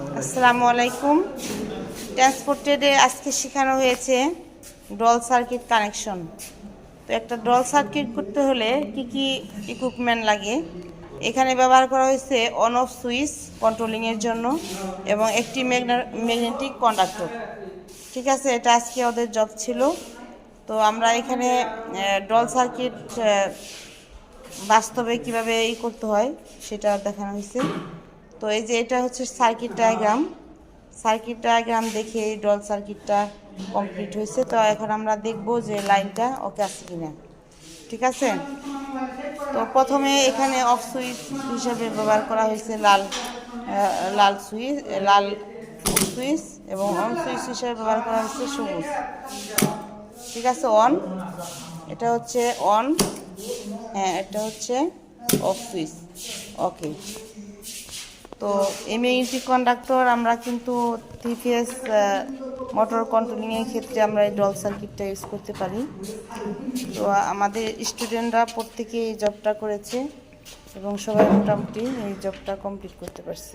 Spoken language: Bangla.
আসসালামু আলাইকুম। ট্রান্সপোর্টেডে আজকে শেখানো হয়েছে ডল সার্কিট কানেকশন। তো একটা ডল সার্কিট করতে হলে কি কি ইকুইপমেন্ট লাগে? এখানে ব্যবহার করা হয়েছে অন অফ সুইচ কন্ট্রোলিংয়ের জন্য এবং একটি ম্যাগনেটিক কন্ডাক্টর ঠিক আছে, এটা আজকে ওদের জব ছিল। তো আমরা এখানে ডল সার্কিট বাস্তবে কীভাবে ই করতে হয় সেটা দেখানো হয়েছে। তো এই যে এটা হচ্ছে সার্কিট ডায়াগ্রাম সার্কিট ডায়াগ্রাম দেখে এই ডল সার্কিটটা কমপ্লিট হয়েছে। তো এখন আমরা দেখব যে লাইনটা ওকে আছে কিনা। ঠিক আছে? তো প্রথমে এখানে অফ সুইচ হিসেবে ব্যবহার করা হয়েছে লাল লাল সুইচ লাল সুইচ এবং অন সুইচ হিসেবে ব্যবহার করা হয়েছে সবুজ। ঠিক আছে? অন এটা হচ্ছে অন হ্যাঁ এটা হচ্ছে অফ সুইচ ওকে তো এমএইটি কন্ডাক্টর আমরা কিন্তু ফেজ মোটর কন্ট্রোলিংয়ের ক্ষেত্রে আমরা এই ডল সার্কিটটা ইউজ করতে পারি। তো আমাদের স্টুডেন্টরা প্রত্যেকে এই জবটা করেছে এবং সবাই মোটামুটি এই জবটা কমপ্লিট করতে পারছে।